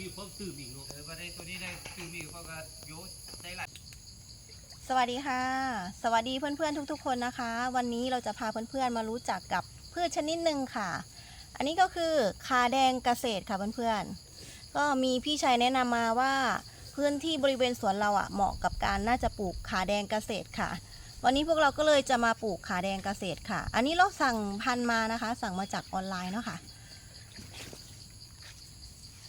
กี่ตัวพี่เพิ่มตื่นอีกเนาะเออประเด็นตัวนี้ได้คือมีเขาก็โยนได้หลายสวัสดีค่ะ สวัสดีเพื่อนๆทุก ๆ คนนะคะ วันนี้เราจะพาเพื่อนๆมารู้จักกับพืชชนิดหนึ่งค่ะ อันนี้ก็คือคาแดงเกษตรค่ะเพื่อนๆก็มีพี่ชัยแนะนำมาว่าพื้นที่บริเวณสวนเราอะเหมาะกับการน่าจะปลูกขาแดงเกษตรค่ะ วันนี้พวกเราก็เลยจะมาปลูกขาแดงเกษตรค่ะ อันนี้เราสั่งพันมานะคะ สั่งมาจากออนไลน์เนาะค่ะ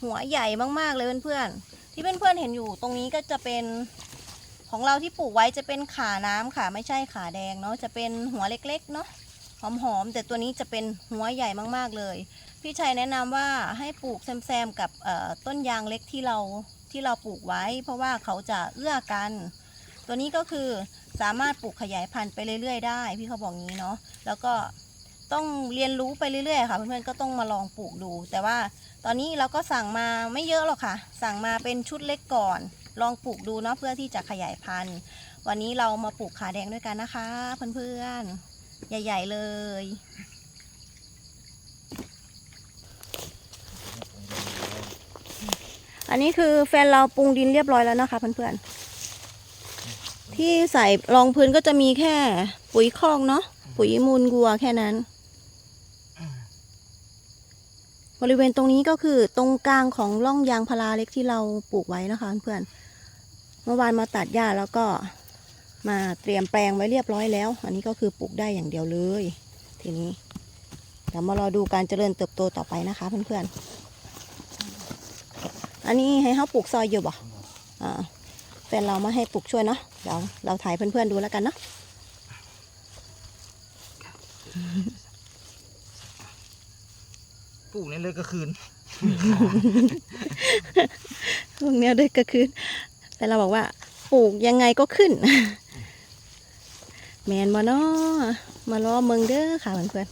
หัวใหญ่มากๆเลยเพื่อนๆที่เพื่อนๆเห็นอยู่ตรงนี้ก็จะเป็นของเราที่ปลูกไว้จะเป็นขาน้ำค่ะ ไม่ใช่ขาแดงเนาะจะเป็นหัวเล็กๆเนาะหอมๆแต่ตัวนี้จะเป็นหัวใหญ่มากๆเลย พี่ชัยแนะนำว่าให้ปลูกแซมๆกับต้นยางเล็กที่เราที่เราปลูกไว้ เพราะว่าเขาจะเอื้อกัน ตัวนี้ก็คือสามารถปลูกขยายพันธุ์ไปเรื่อยๆได้ พี่เขาบอกงี้เนาะแล้วก็ ต้องเรียนรู้ไปเรื่อยๆค่ะ เพื่อนๆก็ต้องมาลองปลูกดู แต่ว่าตอนนี้เราก็สั่งมาไม่เยอะหรอกค่ะ สั่งมาเป็นชุดเล็กก่อน ลองปลูกดูเนาะเพื่อที่จะขยายพันธุ์ วันนี้เรามาปลูกขาแดงด้วยกันนะคะ เพื่อนๆ ใหญ่ ๆ เลยอันนี้คือแฟนเราปรุงดินเรียบร้อยแล้วนะคะเพื่อนๆที่ใส่รองพื้นก็จะมีแค่ปุ๋ยคอกเนาะปุ๋ยมูลวัวแค่นั้น บริเวณตรงนี้ก็คือตรงกลางของร่องยางพาราเล็กที่เราปลูกไว้นะคะเพื่อนเมื่อวานมาตัดหญ้าแล้วก็มาเตรียมแปลงไว้เรียบร้อยแล้ว อันนี้ก็คือปลูกได้อย่างเดียวเลย ทีนี้เดี๋ยวมารอดูการเจริญเติบโตต่อไปนะคะเพื่อนๆอันนี้ให้เขาปลูกซอยอยู่บ่อ่าแฟนเรามาให้ปลูกช่วยเนาะเดี๋ยวเราถ่ายเพื่อนๆดูแล้วกันเนาะ ปลูกนี่เลยก็คืนพวกเนี้ยด้วยก็คือแต่เราบอกว่าปลูกยังไงก็ขึ้น แมนมาเนาะมารอเมืองเด้อค่ะเพื่อน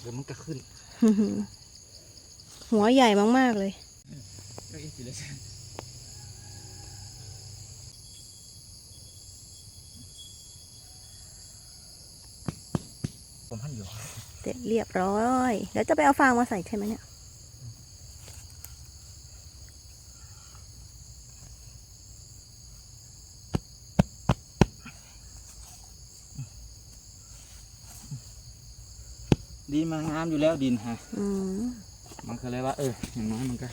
เดี๋ยวมันก็ขึ้นๆหัวใหญ่มาก ๆ เลย ก็อีกสิเลยผมพันอยู่ เส ร็จเรียบร้อยเดี๋ยวจะไปเอาฟางมาใส่ใช่ไหมเนี่ย ดินมันงามอยู่แล้วดินฮะ อืม มันก็เลยว่า เอออย่างน้อยมันก็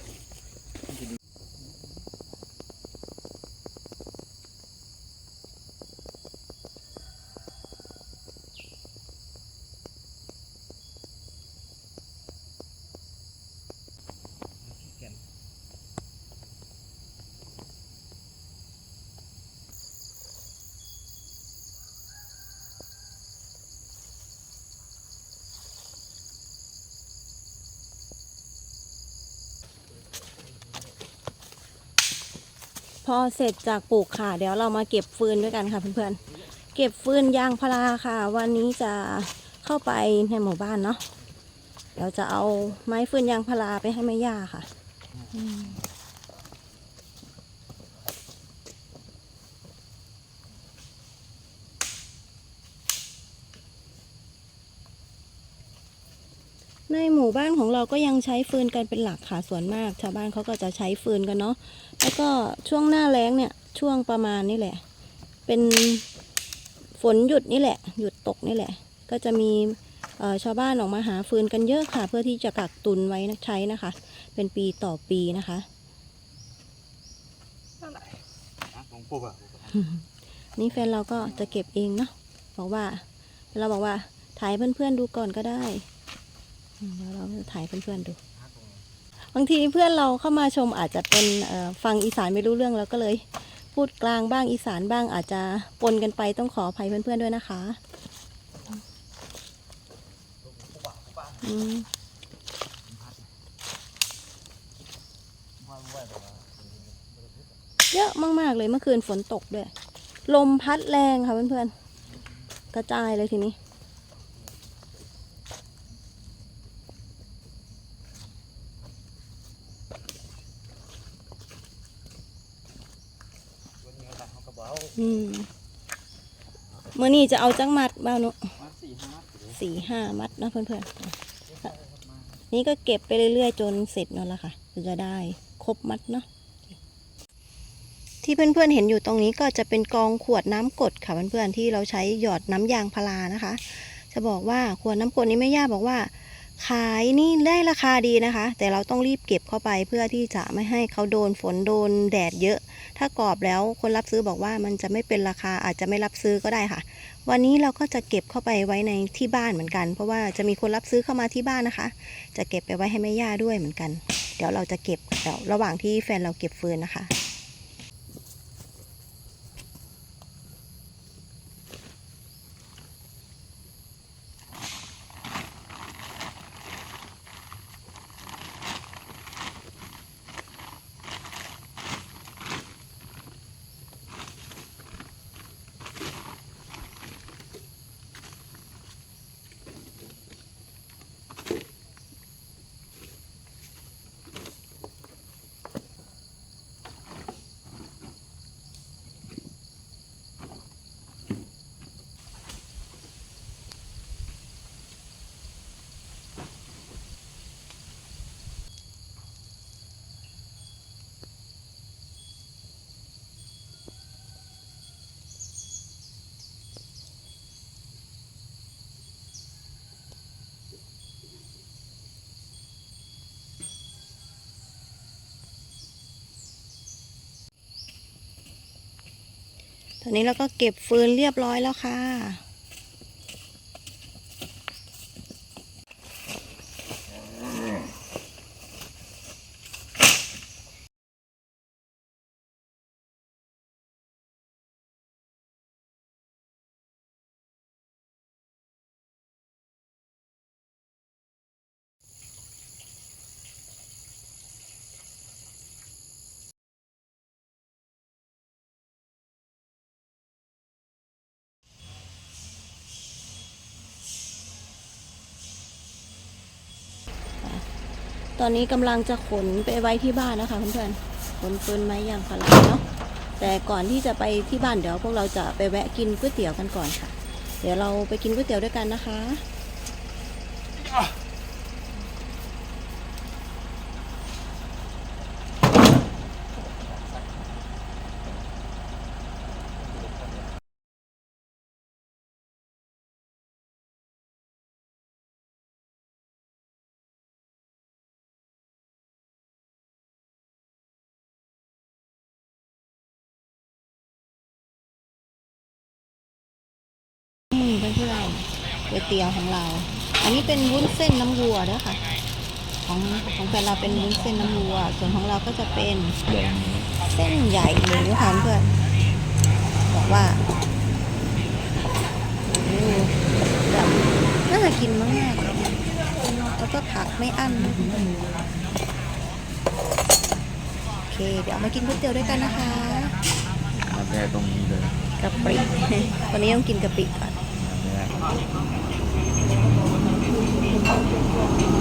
พอเสร็จจากปลูกค่ะ เดี๋ยวเรามาเก็บฟืนด้วยกันค่ะเพื่อนๆ เก็บฟืนยางพาราค่ะ วันนี้จะเข้าไปในหมู่บ้านเนาะ เดี๋ยวจะเอาไม้ฟืนยางพาราไปให้แม่ย่าค่ะ ในหมู่บ้านของเราก็ยังใช้ฟืนกันเป็นหลักค่ะส่วนมาก ชาวบ้านเขาก็จะใช้ฟืนกันเนาะแล้วก็ช่วงหน้าแล้งเนี่ย ช่วงประมาณนี่แหละ เป็นฝนหยุดนี่แหละ หยุดตกนี่แหละ ก็จะมีเอ่อชาวบ้านออกมาหาฟืนกันเยอะค่ะ เพื่อที่จะกักตุนไว้นะใช้นะคะ เป็นปีต่อปีนะคะของปุ๊บอะนี่แฟนเราก็จะเก็บเองเนาะบอกว่าเราบอกว่าถ่ายเพื่อนๆดูก่อนก็ได้อืม เดี๋ยวเราจะถ่ายเพื่อนๆดู บางทีเพื่อนเราเข้ามาชมอาจจะเป็นฟังอีสานไม่รู้เรื่องแล้วก็เลย พูดกลางบ้างอีสานบ้างอาจจะปนกันไปต้องขออภัยเพื่อนๆด้วยนะคะอืมเยอะมากๆเลยเมื่อคืนฝนตกด้วย ลมพัดแรงค่ะเพื่อนๆ กระจายเลยทีนี้ อืมมื่อนี้จะเอาจังมัดบ้านุสี่ห้ามัดนะเพื่อนนี่ก็เก็บไปเรื่อยๆ จนเสร็จนั่นแหละค่ะจะได้ครบมัดเนาะที่เพื่อนๆเห็นอยู่ตรงนี้ก็จะเป็นกองขวดน้ำกดค่ะเพื่อนๆที่เราใช้หยอดน้ำยางพารานะคะ จะบอกว่าขวดน้ำกดนี้แม่ย่าบอกว่า ขายนี่ได้ราคาดีนะคะ แต่เราต้องรีบเก็บเข้าไปเพื่อที่จะไม่ให้เขาโดนฝนโดนแดดเยอะ ถ้ากรอบแล้วคนรับซื้อบอกว่ามันจะไม่เป็นราคาอาจจะไม่รับซื้อก็ได้ค่ะ วันนี้เราก็จะเก็บเข้าไปไว้ในที่บ้านเหมือนกัน เพราะว่าจะมีคนรับซื้อเข้ามาที่บ้านนะคะ จะเก็บไปไว้ให้แม่ย่าด้วยเหมือนกัน เดี๋ยวเราจะเก็บเดี๋ยวระหว่างที่แฟนเราเก็บฟืนนะคะ ตอนนี้เราก็เก็บฟืนเรียบร้อยแล้วค่ะ ตอนนี้กำลังจะขนไปไว้ที่บ้านนะคะเพื่อนๆขนฟืนไม้ยางพาราเนาะแต่ก่อนที่จะไปที่บ้านเดี๋ยวพวกเราจะไปแวะกินก๋วยเตี๋ยวกันก่อนค่ะ เดี๋ยวเราไปกินก๋วยเตี๋ยวด้วยกันนะคะ นี่เพื่อนๆ ก๋วยเตี๋ยวของเรา อันนี้เป็นวุ้นเส้นน้ำวัวด้วยค่ะ ของของแฟนเราเป็นวุ้นเส้นน้ำวัว ส่วนของเราก็จะเป็นแดงนี้เส้นใหญ่หมูค่ะเพื่อนบอกว่าโอ้โหแบบน่ากินมากๆเลยแล้วก็ผักไม่อั้นโอเค เดี๋ยวมากินก๋วยเตี๋ยวด้วยกันนะคะมาแช่ตรงนี้เลยกะปิวันนี้ต้องกินกะปิก่อน Thank you.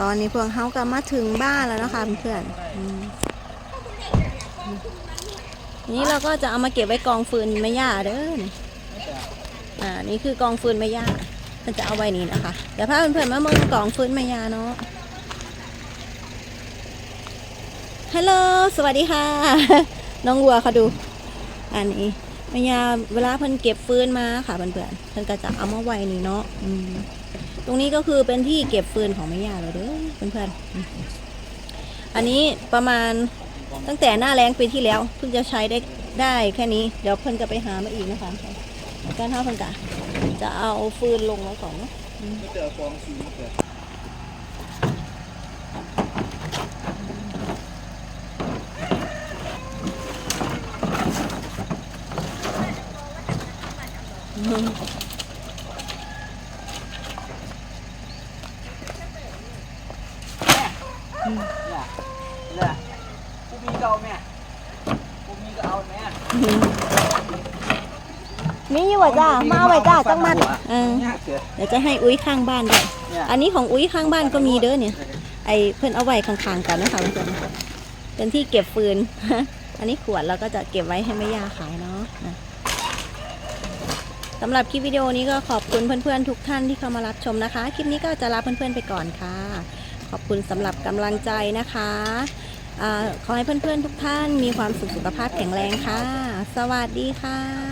ตอนนี้พวกเขาก็มาถึงบ้านแล้วนะคะเพื่อนอนี่เราก็จะเอามาเก็บไว้กองฟืนไม่ย่าเด้อนี่อ่า นี่คือกองฟืนไม่ย่ามันจะเอาไว้นี่นะคะ เดี๋ยวพาเพื่อนๆมาเมืองกองฟืนไม่ย่าเนาะฮัลโหล สวัสดีค่ะ น้องวัวเขาดู อันนี้แม่ยาเวลาเพิ่นเก็บฟืนมาค่ะเพื่อนๆเพิ่นก็จะเอามาไว้นี่เนาะอืม ตรงนี้ก็คือเป็นที่เก็บฟืนของแม่ยาเลยเด้อเพื่อนๆ อันนี้ประมาณตั้งแต่หน้าแรงปีที่แล้วเพิ่งจะใช้ได้ได้แค่นี้ เดี๋ยวเพิ่นก็ไปหามาอีกนะคะการท่าเพิ่นกะจะเอาฟืนลงไว้ก่อนเนาะอฟองซีม เกิดเนี่ยเนี่ยกูมีก็เอาแม่กูมีก็เอาแม่มีอยู่ว่ะจ้ามาเอาไว้จ้าจังมัดเออเนี่ยเกิดเดี๋ยวจะให้อุ้ยข้างบ้านด้วยเนี่ยอันนี้ของอุ้ยข้างบ้านก็มีเด้อเนี่ย ไอเพื่อนเอาไว้ข้างๆกันนะคะเพื่อนๆเป็นที่เก็บฟืน อันนี้ขวดเราก็จะเก็บไว้ให้แม่ย่าขายเนาะนะสำหรับคลิปวิดีโอนี้ก็ขอบคุณเพื่อนๆทุกท่านที่เข้ามารับชมนะคะ คลิปนี้ก็จะลาเพื่อนๆไปก่อนค่ะ ขอบคุณสำหรับกำลังใจนะคะอขอให้เพื่อนๆทุกท่านมีความสุขสุขภาพแข็งแรงค่ะ สวัสดีค่ะ